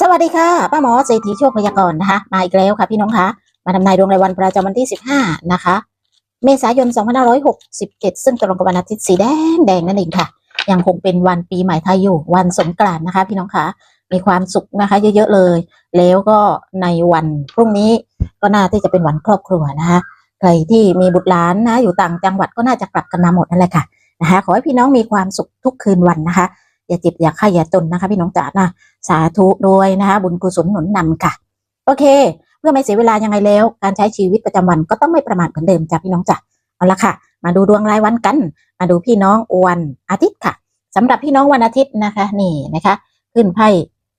สวัสดีค่ะป้าหมอเศรษฐีโชคพยากรณ์นะคะมาอีกแล้วค่ะพี่น้องคะมาทำนายดวงรายวันประจำวันที่ 15 นะคะ เมษายน 2567 ซึ่งตรงกับวันอาทิตย์สีแดงแดงนั่นเองค่ะ ยังคงเป็นวันปีใหม่ไทยอยู่วันสงกรานต์นะคะ พี่น้องคะมีความสุขนะคะ เยอะๆเลย แล้วก็ในวันพรุ่งนี้ก็น่าที่จะเป็นวันครอบครัวนะคะใครที่มีบุตรหลานนะอยู่ต่างจังหวัดก็น่าจะกลับกันมาหมดนั่นแหละค่ะนะคะขอให้พี่น้องมีความสุขทุกคืนวันนะคะอย่าเจ็บอย่าไข้อย่าจนนะคะ พี่น้องจ๋านะ สาธุด้วยนะคะ บุญกุศลหนุนนำค่ะ โอเค เพื่อไม่เสียเวลายังไงแล้ว การใช้ชีวิตประจำวันก็ต้องไม่ประมาทเหมือนเดิมจ้ะพี่น้องจ้ะเอาละค่ะ มาดูดวงรายวันกัน มาดูพี่น้องวันอาทิตย์ค่ะสำหรับพี่น้องวันอาทิตย์นะคะ นี่นะคะ ขึ้นไพ่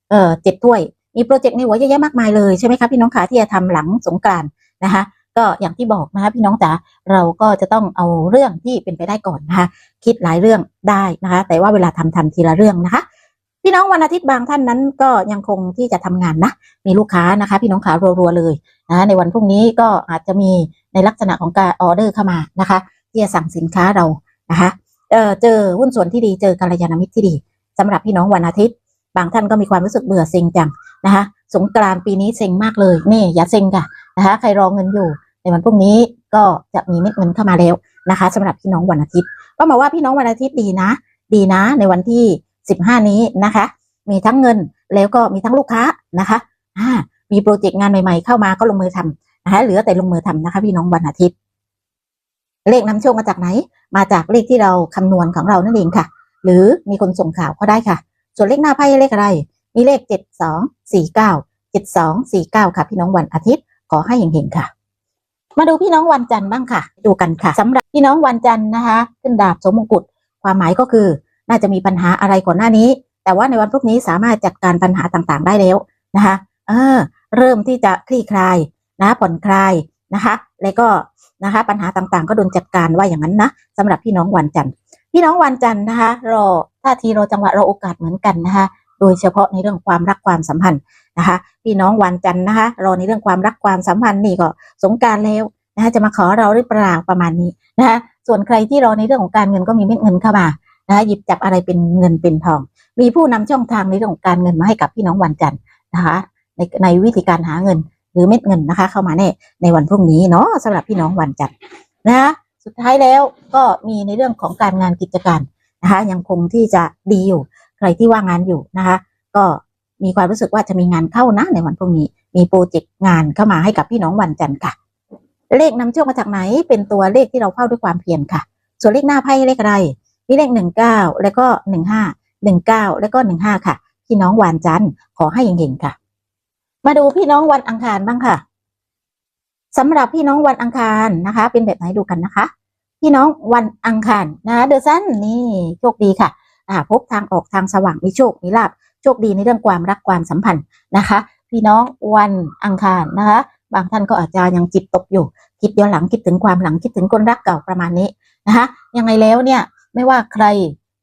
เอ่อเจ็ดถ้วย มีโปรเจกต์ในหัวเยอะแยะมากมายเลยใช่ไหมคะพี่น้องคะที่จะทำหลังสงกรานนะคะก็อย่างที่บอกนะคะพี่น้องจ๋าเราก็จะต้องเอาเรื่องที่เป็นไปได้ก่อนนะคะคิดหลายเรื่องได้นะคะ แต่ว่าเวลาทำทำทีละเรื่องนะคะ พี่น้องวันอาทิตย์บางท่านนั้นก็ยังคงที่จะทำงานนะ มีลูกค้านะคะ พี่น้องขารัวๆเลยนะในวันพรุ่งนี้ก็อาจจะมีในลักษณะของการออเดอร์เข้ามานะคะ ที่จะสั่งสินค้าเรานะคะเออเจอหุ้นส่วนที่ดีเจอกัลยาณมิตรที่ดีสำหรับพี่น้องวันอาทิตย์ บางท่านก็มีความรู้สึกเบื่อเซ็งจังนะคะสงกรานปีนี้เซ็งมากเลยนี่อย่าเซ็งค่ะนะคะใครรอเงินอยู่ ในวันพรุ่งนี้ก็จะมีเม็ดเงินเข้ามาแล้วนะคะสำหรับพี่น้องวันอาทิตย์ ก็มาว่าพี่น้องวันอาทิตย์ดีนะ ดีนะ ในวันที่ 15 นี้นะคะ มีทั้งเงินแล้วก็มีทั้งลูกค้านะคะอ่ามีโปรเจกต์งานใหม่ๆ เข้ามาก็ลงมือทำนะคะเหลือแต่ลงมือทำนะคะ พี่น้องวันอาทิตย์ เลขนำโชคมาจากไหน มาจากเลขที่เราคำนวณของเรานั่นเองค่ะ หรือมีคนส่งข่าวก็ได้ค่ะ ส่วนเลขหน้าไพ่เลขอะไร มีเลขเจ็ดสองสี่เก้าเจ็ดสองสี่เก้าค่ะ พี่น้องวันอาทิตย์ขอให้เห็งๆค่ะ มาดูพี่น้องวันจันทร์บ้างค่ะ ดูกันค่ะสำหรับพี่น้องวันจันทร์นะคะ ขึ้นดาบสมมงกุฎความหมายก็คือ น่าจะมีปัญหาอะไรก่อนหน้านี้ แต่ว่าในวันพรุ่งนี้สามารถจัดการปัญหาต่างๆ ได้แล้วนะคะเออเริ่มที่จะคลี่คลายนะผ่อนคลายนะคะ แล้วก็นะคะปัญหาต่างๆ ก็โดนจัดการว่าอย่างนั้นนะสำหรับพี่น้องวันจันทร์พี่น้องวันจันทร์นะคะรอท่าทีรอจังหวะรอโอกาสเหมือนกันนะคะโดยเฉพาะในเรื่องความรักความสัมพันธ์นะคะ พี่น้องวันจันทร์นะคะรอในเรื่องความรักความสัมพันธ์นี่ก็สงการแล้วนะคะจะมาขอเราหรือเปล่าประมาณนี้นะคะส่วนใครที่รอในเรื่องของการเงินก็มีเม็ดเงินเข้ามา นะหยิบจับอะไรเป็นเงินเป็นทอง มีผู้นำช่องทางในเรื่องของการเงินมาให้กับพี่น้องวันจันทร์นะคะในในวิธีการหาเงินหรือเม็ดเงินนะคะ เข้ามาแน่ในวันพรุ่งนี้เนาะสำหรับพี่น้องวันจันทร์นะคะสุดท้ายแล้วก็มีในเรื่องของการงานกิจการนะคะยังคงที่จะดีอยู่ใครที่ว่างงานอยู่นะคะ ก็มีความรู้สึกว่าจะมีงานเข้านะในวันพรุ่งนี้ มีโปรเจกต์งานเข้ามาให้กับพี่น้องวันจันทร์ค่ะ เลขนำโชคมาจากไหนเป็นตัวเลขที่เราเฝ้าด้วยความเพียรค่ะ ส่วนเลขหน้าไพ่เลขอะไร มีเลขหนึ่งเก้าแล้วก็หนึ่งห้าหนึ่งเก้าแล้วก็หนึ่งห้าค่ะ พี่น้องวันจันทร์ขอให้เฮงๆค่ะ มาดูพี่น้องวันอังคารบ้างค่ะสำหรับพี่น้องวันอังคารนะคะ เป็นแบบไหนดูกันนะคะ พี่น้องวันอังคารนะเดอะซันนี่โชคดีค่ะอ่าพบทางออกทางสว่างมีโชคมีลาบโชคดีในเรื่องความรักความสัมพันธ์นะคะ พี่น้องวันอังคารนะคะ บางท่านก็อาจจะยังจิตตกอยู่ คิดย้อนหลังคิดถึงความหลังคิดถึงคนรักเก่าประมาณนี้นะคะยังไงแล้วเนี่ย ไม่ว่าใคร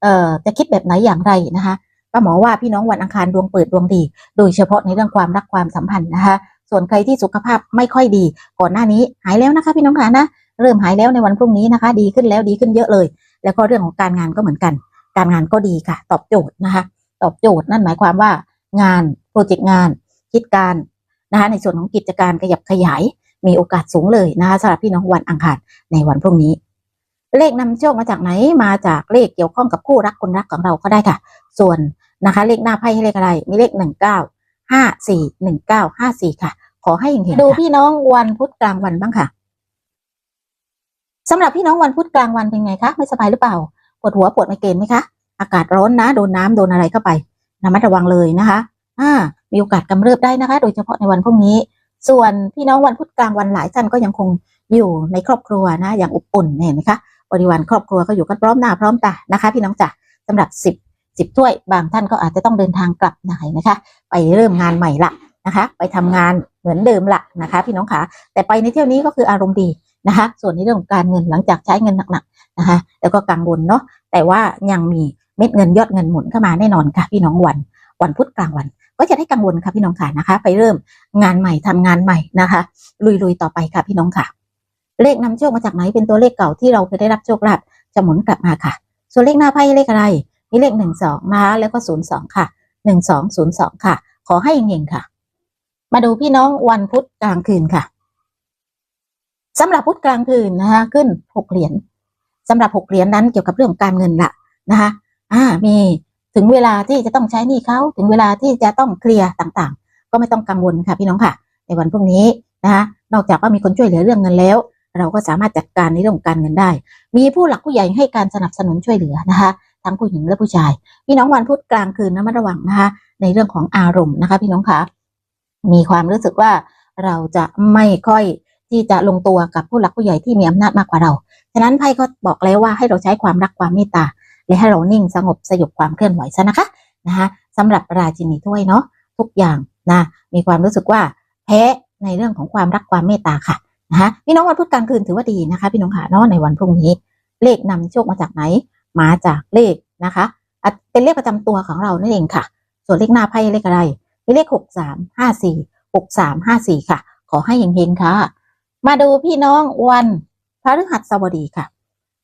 เอ่อจะคิดแบบไหนอย่างไรนะคะป้าหมอว่าพี่น้องวันอังคารดวงเปิดดวงดี โดยเฉพาะในเรื่องความรักความสัมพันธ์นะคะส่วนใครที่สุขภาพไม่ค่อยดี ก่อนหน้านี้หายแล้วนะคะ พี่น้องคะนะเริ่มหายแล้วในวันพรุ่งนี้นะคะ ดีขึ้นแล้วดีขึ้นเยอะเลย แล้วก็เรื่องของการงานก็เหมือนกัน การงานก็ดีค่ะ ตอบโจทย์นะคะ ตอบโจทย์นั่นหมายความว่า งานโปรเจกต์งาน คิดการนะคะในส่วนของกิจการขยับขยายมีโอกาสสูงเลยนะคะสำหรับพี่น้องวันอังคารในวันพรุ่งนี้ เลขนำโชคมาจากไหนมาจากเลขเกี่ยวข้องกับคู่รักคนรักของเราก็ได้ค่ะ ส่วนนะคะ เลขหน้าไพ่ให้เลขอะไร มีเลขหนึ่งเก้าห้าสี่หนึ่งเก้าห้าสี่ค่ะ ขอให้เห็นๆดูพี่น้องวันพุธกลางวันบ้างค่ะสำหรับพี่น้องวันพุธกลางวันเป็นไงคะไม่สบายหรือเปล่าปวดหัวปวดไมเกรนไหมคะอากาศร้อนนะโดนน้ำโดนอะไรเข้าไประมัดระวังเลยนะคะอ่ามีโอกาสกำเริบได้นะคะ โดยเฉพาะในวันพรุ่งนี้ ส่วนพี่น้องวันพุธกลางวันหลายท่านก็ยังคงอยู่ในครอบครัวนะ อย่างอบอุ่นเนี่ยเห็นไหมคะ บริวารครอบครัวก็อยู่กันพร้อมหน้าพร้อมตานะคะ พี่น้องจ๋าสำหรับสิบสิบถ้วยบางท่านก็อาจจะต้องเดินทางกลับไหนนะคะ ไปเริ่มงานใหม่ละนะคะ ไปทำงานเหมือนเดิมละนะคะ พี่น้องขาแต่ไปในเที่ยวนี้ก็คืออารมณ์ดีนะคะ ส่วนในเรื่องของการเงินหลังจากใช้เงินหนักๆนะคะ แล้วก็กังวลเนาะแต่ว่ายังมีเม็ดเงินยอดเงินหมุนเข้ามาแน่นอนค่ะ พี่น้องวันวันพุธกลางวัน ก็จะได้กังวลค่ะพี่น้องค่ะนะคะ ไปเริ่มงานใหม่ทำงานใหม่นะคะ ลุยๆต่อไปค่ะพี่น้องค่ะ เลขนำโชคมาจากไหนเป็นตัวเลขเก่าที่เราเคยได้รับโชคลาภจะหมุนกลับมาค่ะ ส่วนเลขหน้าไพ่เลขอะไร มีเลขหนึ่งสองนะคะแล้วก็ศูนย์สองค่ะหนึ่งสองศูนย์สองค่ะ ขอให้เฮงๆค่ะ มาดูพี่น้องวันพุธกลางคืนค่ะสำหรับพุธกลางคืนนะคะขึ้นหกเหรียญสำหรับหกเหรียญนั้นเกี่ยวกับเรื่องของการเงินละนะคะอ่ามีถึงเวลาที่จะต้องใช้หนี้เขาถึงเวลาที่จะต้องเคลียร์ต่างๆ ก็ไม่ต้องกังวลค่ะพี่น้องค่ะ ในวันพรุ่งนี้นะคะนอกจากว่ามีคนช่วยเหลือเรื่องเงินแล้ว เราก็สามารถจัดการในเรื่องการเงินได้ มีผู้หลักผู้ใหญ่ให้การสนับสนุนช่วยเหลือนะคะ ทั้งผู้หญิงและผู้ชาย พี่น้องวันพุธกลางคืนนะมาระวังนะคะ ในเรื่องของอารมณ์นะคะ พี่น้องคะมีความรู้สึกว่าเราจะไม่ค่อยที่จะลงตัวกับผู้หลักผู้ใหญ่ที่มีอำนาจมากกว่าเรา ฉะนั้นไพ่ก็บอกแล้วว่าให้เราใช้ความรักความเมตตา และให้เรานิ่งสงบสยบความเคลื่อนไหวซะนะคะนะคะสำหรับราชินีถ้วยเนาะทุกอย่างนะมีความรู้สึกว่าแพ้ในเรื่องของความรักความเมตตาค่ะ นะคะพี่น้องวันพุธกลางคืนถือว่าดีนะคะ พี่น้องค่ะเนาะในวันพรุ่งนี้ เลขนำโชคมาจากไหน มาจากเลขนะคะอะเป็นเลขประจำตัวของเรานั่นเองค่ะ ส่วนเลขหน้าไพ่เลขอะไรมีเลขหกสามห้าสี่หกสามห้าสี่ค่ะ ขอให้เฮงๆค่ะ มาดูพี่น้องวันพฤหัสบดีค่ะ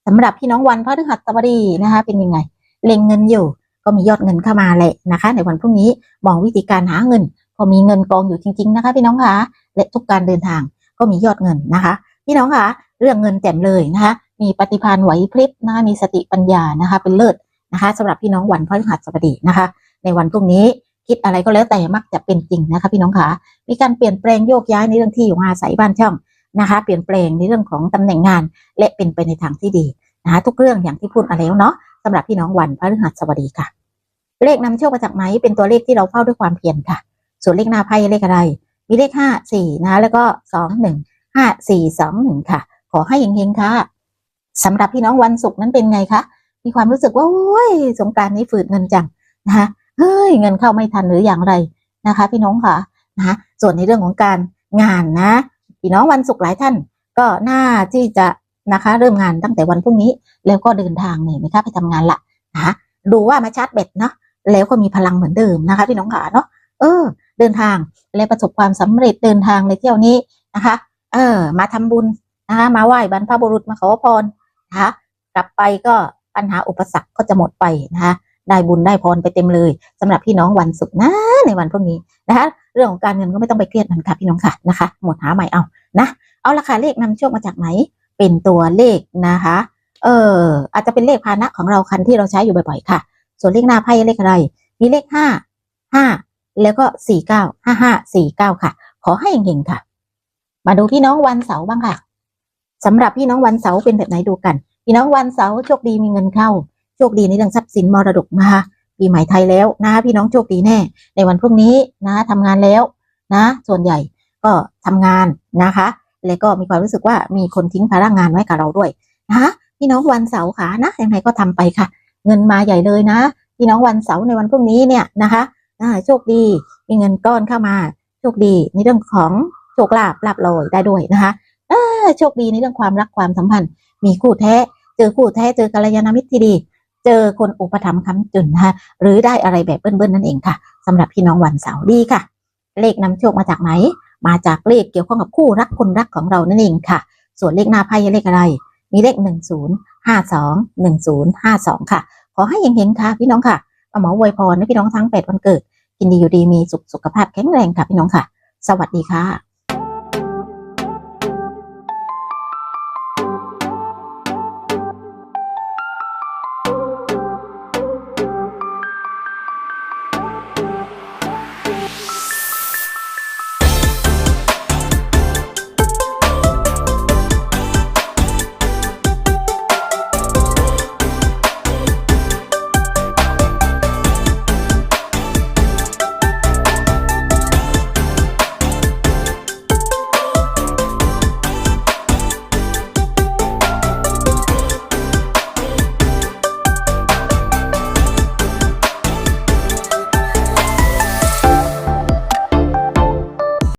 สำหรับพี่น้องวันพฤหัสบดีนะคะ เป็นยังไงเล็งเงินอยู่ ก็มียอดเงินเข้ามาแหละนะคะ ในวันพรุ่งนี้มองวิธีการหาเงิน พอมีเงินกองอยู่จริง ๆ นะคะ พี่น้องคะและทุกการเดินทาง ก็มียอดเงินนะคะพี่น้องคะเรื่องเงินแจ่มเลยนะคะมีปฏิภาณไหวพริบนะคะมีสติปัญญานะคะ เป็นเลิศนะคะสำหรับพี่น้องวันพฤหัสบดีนะคะ ในวันพรุ่งนี้คิดอะไรก็แล้วแต่มักจะเป็นจริงนะคะ พี่น้องคะมีการเปลี่ยนแปลงโยกย้ายในเรื่องที่อยู่อาศัยบ้านช่องนะคะ เปลี่ยนแปลงในเรื่องของตำแหน่งงาน และเป็นไปในทางที่ดีนะคะทุกเรื่องอย่างที่พูดมาแล้วเนาะสำหรับพี่น้องวันพฤหัสบดีค่ะ เลขนำโชคมาจากไหนเป็นตัวเลขที่เราเฝ้าด้วยความเพียรค่ะ ส่วนเลขหน้าไพ่เลขอะไร มีเลขห้าสี่นะคะแล้วก็สองหนึ่งห้าสี่สองหนึ่งค่ะ ขอให้เฮงๆค่ะสำหรับพี่น้องวันศุกร์นั้นเป็นไงคะมีความรู้สึกว่าโอ้ยสงการนี้ฝืดเงินจังนะคะเฮ้ยเงินเข้าไม่ทันหรืออย่างไรนะคะ พี่น้องค่ะนะคะส่วนในเรื่องของการงานนะ พี่น้องวันศุกร์หลายท่าน ก็น่าที่จะนะคะ เริ่มงานตั้งแต่วันพรุ่งนี้ แล้วก็เดินทางเนี่ยไหมคะไปทำงานละนะคะดูว่ามาชาร์จเบ็ดเนาะแล้วก็มีพลังเหมือนเดิมนะคะ พี่น้องขาเนาะเออ เดินทางและประสบความสำเร็จเดินทางในเที่ยวนี้นะคะ เออ มาทำบุญนะคะมาไหว้บรรพบุรุษมาขอพรนะคะกลับไปก็ปัญหาอุปสรรคก็จะหมดไปนะคะได้บุญได้พรไปเต็มเลยสำหรับพี่น้องวันศุกร์นะในวันพรุ่งนี้นะคะ เรื่องของการเงินก็ไม่ต้องไปเครียดมันค่ะพี่น้องค่ะนะคะ หมดหาใหม่เอานะเอาราคาเลขนำโชคมาจากไหน เป็นตัวเลขนะคะ เอออาจจะเป็นเลขพานะของเราคันที่เราใช้อยู่บ่อยๆค่ะ ส่วนเลขหน้าไพ่เลขอะไร มีเลขห้าห้า แล้วก็สี่เก้าห้าห้าสี่เก้าค่ะ ขอให้เก่งๆค่ะ มาดูพี่น้องวันเสาร์บ้างค่ะสำหรับพี่น้องวันเสาร์เป็นแบบไหนดูกัน พี่น้องวันเสาร์โชคดีมีเงินเข้า โชคดีในเรื่องทรัพย์สินมรดกนะคะปีใหม่ไทยแล้วนะพี่น้องโชคดีแน่ ในวันพรุ่งนี้นะทำงานแล้วนะ ส่วนใหญ่ก็ทำงานนะคะ แล้วก็มีความรู้สึกว่ามีคนทิ้งภาระงานไว้กับเราด้วยนะพี่น้องวันเสาร์ค่ะนะยังไงก็ทำไปค่ะ เงินมาใหญ่เลยนะ พี่น้องวันเสาร์ในวันพรุ่งนี้เนี่ยนะคะ โชคดี มีเงินก้อนเข้ามา โชคดีในเรื่องของโชคลาภลาบลอยได้ด้วยนะคะโชคดีในเรื่องความรักความสัมพันธ์ มีคู่แท้ เจอคู่แท้เจอกัลยาณมิตรที่ดี เจอคนอุปถัมภ์ค้ำจุนนะคะหรือได้อะไรแบบเบิ้ลๆนั่นเองค่ะสำหรับพี่น้องวันเสาร์ดีค่ะ เลขนำโชคมาจากไหน มาจากเลขเกี่ยวข้องกับคู่รักคนรักของเรานั่นเองค่ะ ส่วนเลขหน้าไพ่เลขอะไร มีเลขหนึ่งศูนย์ห้าสองหนึ่งศูนย์ห้าสองค่ะ ขอให้ยิงเฮงๆค่ะ พี่น้องค่ะป้าหมอวยพรให้พี่น้องทั้งแปดวันเกิดินดีอยู่ดีมีสุขสุขภาพแข็งแรงค่ะพี่น้องค่ะ สวัสดีค่ะ